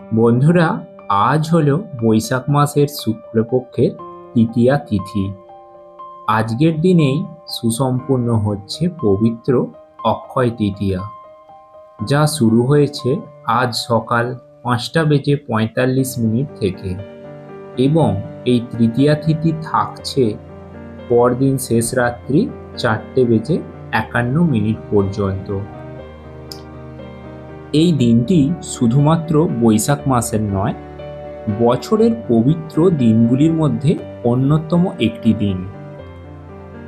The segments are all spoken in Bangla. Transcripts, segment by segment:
বন্ধুরা, আজ হলো বৈশাখ মাসের শুক্লপক্ষের তৃতীয়া তিথি। আজকের দিনেই সুসম্পূর্ণ হচ্ছে পবিত্র অক্ষয় তৃতীয়া, যা শুরু হয়েছে আজ সকাল পাঁচটা বেজে পঁয়তাল্লিশ মিনিট থেকে এবং এই তৃতীয়া তিথি থাকছে পরদিন শেষ রাত্রি চারটে বেজে একান্ন মিনিট পর্যন্ত। এই দিনটি শুধুমাত্র বৈশাখ মাসের নয়, বছরের পবিত্র দিনগুলির মধ্যে অন্যতম একটি দিন।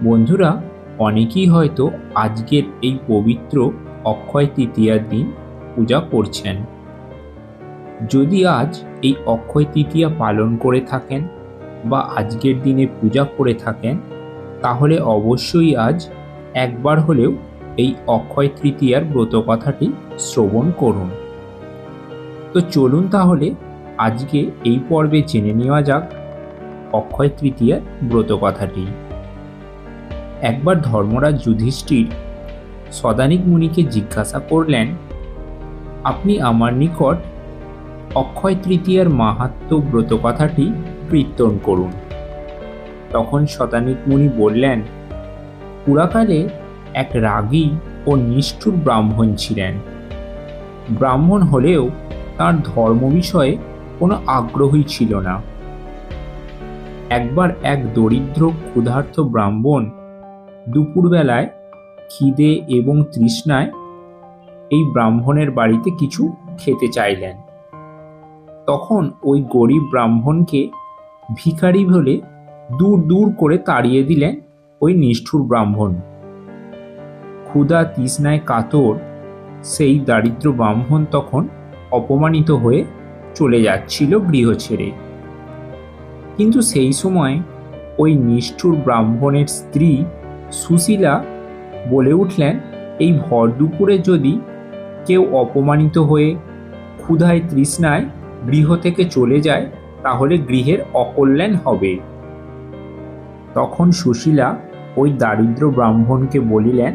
বন্ধুরা, অনেকেই হয়তো আজকের এই পবিত্র অক্ষয় তৃতীয়ার দিন পূজা করছেন। যদি আজ এই অক্ষয় তৃতীয়া পালন করে থাকেন বা আজকের দিনে পূজা করে থাকেন, তাহলে অবশ্যই আজ একবার হলেও এই অক্ষয় তৃতীয়ার ব্রত কথাটি শ্রবণ করুন। তো চলুন তাহলে আজকে এই পর্বে জেনে নেওয়া যাক অক্ষয় তৃতীয়ার ব্রত কথাটি একবার ধর্মরাজ যুধিষ্ঠির সদানিক মুনিকে জিজ্ঞাসা করলেন, আপনি আমার নিকট অক্ষয় তৃতীয়ার মাহাত্ম ব্রত কথাটি কীর্তন করুন। তখন শতানিক মুনি বললেন, পুরাকালে এক রাগী ও নিষ্ঠুর ব্রাহ্মণ ছিলেন। ব্রাহ্মণ হলেও তার ধর্ম বিষয়ে কোনো আগ্রহই ছিল না। একবার এক দরিদ্র, ক্ষুধার্ত ব্রাহ্মণ দুপুরবেলায় খিদে এবং তৃষ্ণায় এই ব্রাহ্মণের বাড়িতে কিছু খেতে চাইলেন। তখন ওই গরিব ব্রাহ্মণকে ভিখারি বলে দূর দূর করে তাড়িয়ে দিলেন ওই নিষ্ঠুর ব্রাহ্মণ। ক্ষুধা তৃষ্ণায় কাতর, সেই দারিদ্র ব্রাহ্মণ তখন অপমানিত হয়ে চলে যাচ্ছিল গৃহ ছেড়ে। কিন্তু সেই সময় ওই নিষ্ঠুর ব্রাহ্মণের স্ত্রী সুশীলা বলে উঠলেন, এই ভর দুপুরে যদি কেউ অপমানিত হয়ে ক্ষুধায় তৃষ্ণায় গৃহ থেকে চলে যায়, তাহলে গৃহের অকল্যাণ হবে। তখন সুশীলা ওই দারিদ্র ব্রাহ্মণকে বলিলেন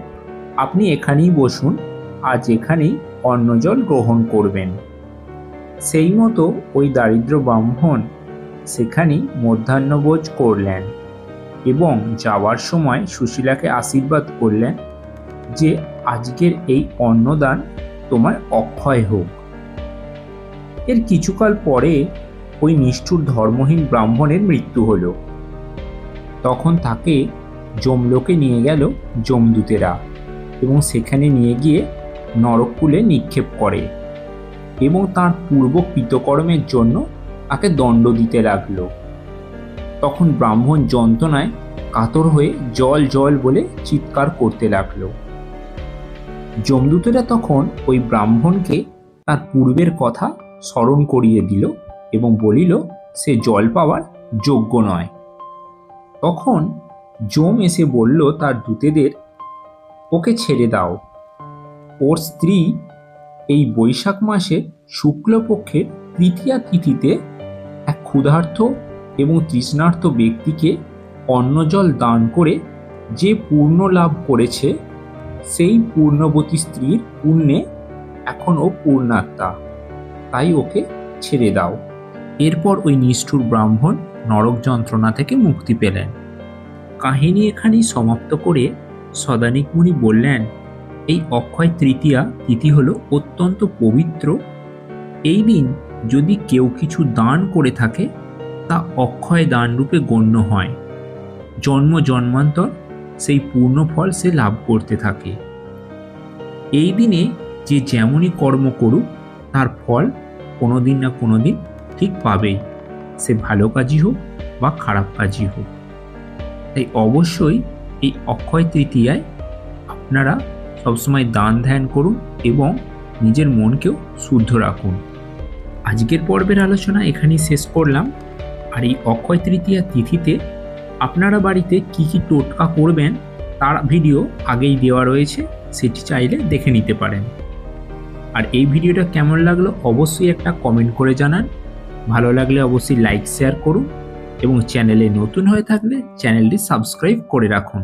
আপনি এখানেই বসুন, আজ এখানেই অন্নজল গ্রহণ করবেন। সেই মতো ওই দারিদ্র ব্রাহ্মণ সেখানেই মধ্যাহ্নভোজ করলেন এবং যাওয়ার সময় সুশীলাকে আশীর্বাদ করলেন যে আজকের এই অন্নদান তোমার অক্ষয় হোক। এর কিছুকাল পরে ওই নিষ্ঠুর ধর্মহীন ব্রাহ্মণের মৃত্যু হল। তখন তাকে যমলোকে নিয়ে গেল যমদূতেরা। এবং সেখানে নিয়ে গিয়ে নরককুলে নিক্ষেপ করে এবং তার পূর্ব কৃতকর্মের জন্য তাকে দণ্ড দিতে লাগল। তখন ব্রাহ্মণ যন্ত্রণায় কাতর হয়ে জল জল বলে চিৎকার করতে লাগল। যমদূতেরা তখন ওই ব্রাহ্মণকে তার পূর্বের কথা স্মরণ করিয়ে দিল এবং বলিল, সে জল পাওয়ার যোগ্য নয়। তখন যম এসে বলল, তার দূতেদের ওকে ছেড়ে দাও। ওর স্ত্রী এই বৈশাখ মাসে শুক্লপক্ষের তৃতীয়া তিথিতে এক ক্ষুধার্ত এবং তৃষ্ণার্ত ব্যক্তিকে অন্নজল দান করে যে পূর্ণ লাভ করেছে, সেই পূর্ণবতী স্ত্রীর পুণ্যে এখনও পূর্ণাত্মা। তাই ওকে ছেড়ে দাও। এরপর ওই নিষ্ঠুর ব্রাহ্মণ নরক যন্ত্রণা থেকে মুক্তি পেলেন। কাহিনী এখানেই সমাপ্ত করে সদানিক মুনি বললেন, এই অক্ষয় তৃতীয়া তিথি হলো অত্যন্ত পবিত্র। এই দিন যদি কেউ কিছু দান করে থাকে, তা অক্ষয় দান রূপে গণ্য হয়। জন্ম জন্মান্তর সেই পূর্ণ ফল সে লাভ করতে থাকে। এই দিনে যে যেমনই কর্ম করুক, তার ফল কোনো দিন না কোনো দিন ঠিক পাবেই। সে ভালো কাজই হোক বা খারাপ কাজই হোক। তাই অবশ্যই এই অক্ষয় তৃতীয়ায় আপনারা সবসময় দান ধ্যান করুন এবং নিজের মনকেও শুদ্ধ রাখুন। আজকের পর্বের আলোচনা এখানেই শেষ করলাম। আর এই অক্ষয় তৃতীয়া তিথিতে আপনারা বাড়িতে কি কি টোটকা করবেন তার ভিডিও আগেই দেওয়া রয়েছে, সেটি চাইলে দেখে নিতে পারেন। আর এই ভিডিওটা কেমন লাগল অবশ্যই একটা কমেন্ট করে জানান। ভালো লাগলে অবশ্যই লাইক, শেয়ার করুন। এবং চ্যানেলে নতুন হয়ে থাকলে চ্যানেলটি সাবস্ক্রাইব করে রাখুন।